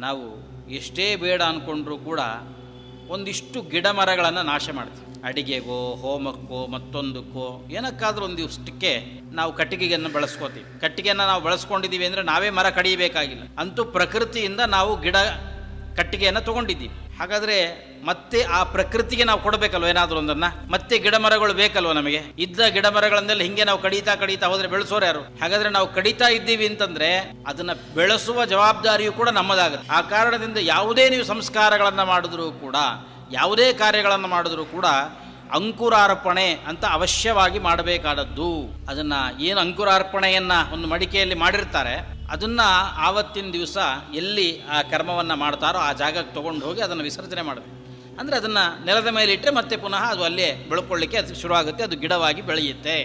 ನಾವು ಎಷ್ಟೇ ಬೇಡ ಅಂದ್ಕೊಂಡ್ರೂ ಕೂಡ ಒಂದಿಷ್ಟು ಗಿಡ ಮರಗಳನ್ನು ನಾಶ ಮಾಡ್ತೀವಿ. ಅಡಿಗೆಗೋ, ಹೋಮಕ್ಕೋ, ಮತ್ತೊಂದಕ್ಕೋ, ಏನಕ್ಕಾದ್ರೂ ಒಂದು ದಿವಸಕ್ಕೆ ನಾವು ಕಟ್ಟಿಗೆಯನ್ನು ಬಳಸ್ಕೋತೀವಿ. ಕಟ್ಟಿಗೆಯನ್ನು ನಾವು ಬಳಸ್ಕೊಂಡಿದ್ದೀವಿ ಅಂದರೆ ನಾವೇ ಮರ ಕಡಿಯಬೇಕಾಗಿಲ್ಲ. ಅಂತೂ ಪ್ರಕೃತಿಯಿಂದ ನಾವು ಗಿಡ ಕಟ್ಟಿಗೆಯನ್ನು ತಗೊಂಡಿದ್ದೀವಿ. ಹಾಗಾದರೆ ಮತ್ತೆ ಆ ಪ್ರಕೃತಿಗೆ ನಾವು ಕೊಡಬೇಕಲ್ವ ಏನಾದರೂ ಒಂದನ್ನು? ಮತ್ತೆ ಗಿಡ ಮರಗಳು ಬೇಕಲ್ವ ನಮಗೆ? ಇದ್ದ ಗಿಡ ಮರಗಳನ್ನೆಲ್ಲ ಹಿಂಗೆ ನಾವು ಕಡಿತಾ ಕಡಿತಾ ಹೋದರೆ ಬೆಳೆಸೋರು ಯಾರು? ಹಾಗಾದರೆ ನಾವು ಕಡಿತಾ ಇದ್ದೀವಿ ಅಂತಂದ್ರೆ ಅದನ್ನು ಬೆಳೆಸುವ ಜವಾಬ್ದಾರಿಯು ಕೂಡ ನಮ್ಮದಾಗುತ್ತೆ. ಆ ಕಾರಣದಿಂದ ಯಾವುದೇ ನೀವು ಸಂಸ್ಕಾರಗಳನ್ನು ಮಾಡಿದ್ರೂ ಕೂಡ, ಯಾವುದೇ ಕಾರ್ಯಗಳನ್ನು ಮಾಡಿದ್ರೂ ಕೂಡ ಅಂಕುರಾರ್ಪಣೆ ಅಂತ ಅವಶ್ಯವಾಗಿ ಮಾಡಬೇಕಾದದ್ದು. ಅದನ್ನ ಏನು ಅಂಕುರಾರ್ಪಣೆಯನ್ನ ಒಂದು ಮಡಿಕೆಯಲ್ಲಿ ಮಾಡಿರ್ತಾರೆ ಅದನ್ನ ಆವತ್ತಿನ ದಿವಸ ಎಲ್ಲಿ ಆ ಕರ್ಮವನ್ನು ಮಾಡ್ತಾರೋ ಆ ಜಾಗಕ್ಕೆ ತೊಗೊಂಡು ಹೋಗಿ ಅದನ್ನು ವಿಸರ್ಜನೆ ಮಾಡಬೇಕು. ಅಂದರೆ ಅದನ್ನು ನೆಲದ ಮೇಲೆ ಇಟ್ಟರೆ ಮತ್ತೆ ಪುನಃ ಅದು ಅಲ್ಲೇ ಬೆಳ್ಕೊಳ್ಳಿಕ್ಕೆ ಅದು ಶುರುವಾಗುತ್ತೆ, ಅದು ಗಿಡವಾಗಿ ಬೆಳೆಯುತ್ತೆ.